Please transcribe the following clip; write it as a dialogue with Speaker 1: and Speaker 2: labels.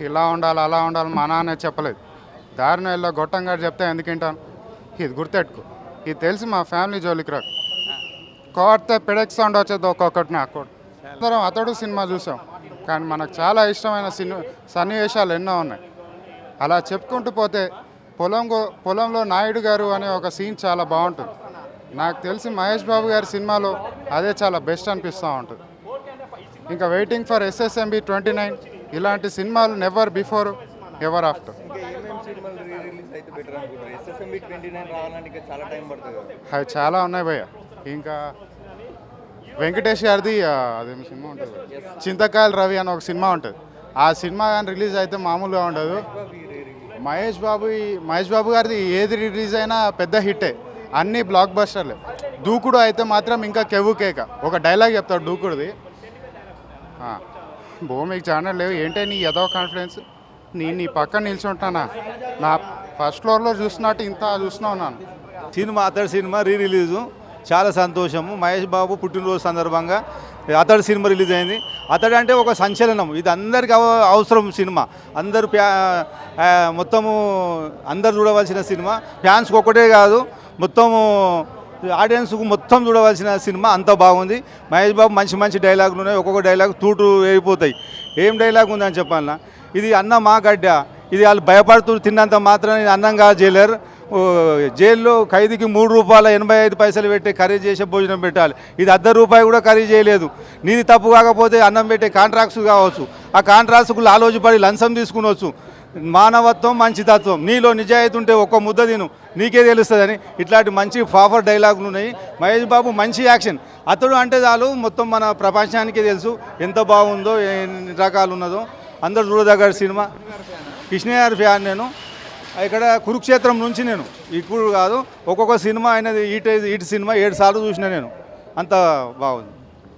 Speaker 1: ఇలా ఉండాలి అలా ఉండాలి మా నాన్న చెప్పలేదు. దారిన వెళ్ళా గొట్టంగా చెప్తే ఎందుకు వింటాను? ఇది గుర్తెట్టుకో. ఇది తెలిసి మా ఫ్యామిలీ జోలికి రాకు కోడితే పిడక్ సౌండ్ వచ్చేది ఒక్కొక్కటి నాకు అందరం అతడు సినిమా చూసాం. కానీ మనకు చాలా ఇష్టమైన సినిమా సన్నివేశాలు ఎన్నో ఉన్నాయి. అలా చెప్పుకుంటూ పోతే పొలం గో- పొలంలో నాయుడు గారు అనే ఒక సీన్ చాలా బాగుంటుంది. నాకు తెలిసి మహేష్ బాబు గారి సినిమాలో అదే చాలా బెస్ట్ అనిపిస్తూ ఉంటుంది. ఇంకా waiting for SSMB twenty nine ఇలాంటి సినిమాలు నెవర్ బిఫోర్ ఎవర్ ఆఫ్టర్ అవి చాలా ఉన్నాయి భయ్య. ఇంకా వెంకటేష్ గారిది అదేమి సినిమా ఉంటుంది? చింతకాయల రవి అని ఒక సినిమా ఉంటుంది. ఆ సినిమా కానీ రిలీజ్ అయితే మామూలుగా ఉండదు. మహేష్ బాబు మహేష్ బాబు గారిది ఏది రిలీజ్ అయినా పెద్ద హిట్టే. అన్ని బ్లాక్ బస్టర్లే దూకుడు అయితే మాత్రం ఇంకా కెవ్వు కేక. ఒక డైలాగ్ చెప్తాడు దూకుడుది. భూమికి ఛానల్ లేవు. ఏంటే నీ ఏదో కాన్ఫిడెన్స్ నీ నీ పక్కన నిల్చుంటానా? నా ఫస్ట్ ఫ్లోర్లో చూసినట్టు ఇంత చూస్తున్నావు నాను
Speaker 2: సినిమా అతడి సినిమా రీ రిలీజు చాలా సంతోషము. మహేష్ బాబు పుట్టినరోజు సందర్భంగా అతడి సినిమా రిలీజ్ అయింది. అతడు అంటే ఒక సంచలనం. ఇది అందరికి అవ- అవసరం సినిమా. అందరు ప్యా మొత్తము అందరు చూడవలసిన సినిమా. ఫ్యాన్స్కి ఒకటే కాదు మొత్తము ఆడియన్స్కు మొత్తం చూడవలసిన సినిమా అంత బాగుంది. మహేష్ బాబు మంచి మంచి డైలాగులు ఉన్నాయి. ఒక్కొక్క డైలాగ్ తూటు వేయిపోతాయి. ఏం డైలాగ్ ఉందని చెప్పాలన్నా ఇది అన్న మా గడ్డ. ఇది వాళ్ళు భయపడుతూ తిన్నంత మాత్రం అన్నంగా అన్నం కాదు జైలర్. జైల్లో ఖైదీకి మూడు రూపాయల ఎనభై ఐదు పైసలు పెట్టి ఖరీదు చేసే భోజనం పెట్టాలి. ఇది అర్ధ రూపాయి కూడా ఖరీదు చేయలేదు. నీది తప్పు కాకపోతే అన్నం పెట్టే కాంట్రాక్ట్స్ కావచ్చు. ఆ కాంట్రాక్ట్స్కు లాలోచిపడి లంచం తీసుకునవచ్చు మానవత్వం మంచితత్వం. నీలో నిజాయితీ ఉంటే ఒక్క ముద్ద తిను. నీకే తెలుస్తుందని ఇట్లాంటి మంచి ఫాఫర్ డైలాగులు ఉన్నాయి. మహేష్ బాబు మంచి యాక్షన్ అతడు అంటే చాలు మొత్తం మన ప్రపంచానికే తెలుసు ఎంత బాగుందో ఎన్ని రకాలు ఉన్నదో. అందరు చూడదగ్గర సినిమా. కృష్ణయ్య ఫ్యాన్ నేను. ఇక్కడ కురుక్షేత్రం నుంచి నేను. ఇప్పుడు కాదు ఒక్కొక్క సినిమా అయినది ఈట ఈటి సినిమా ఏడు సార్లు చూసిన నేను. అంత బాగుంది.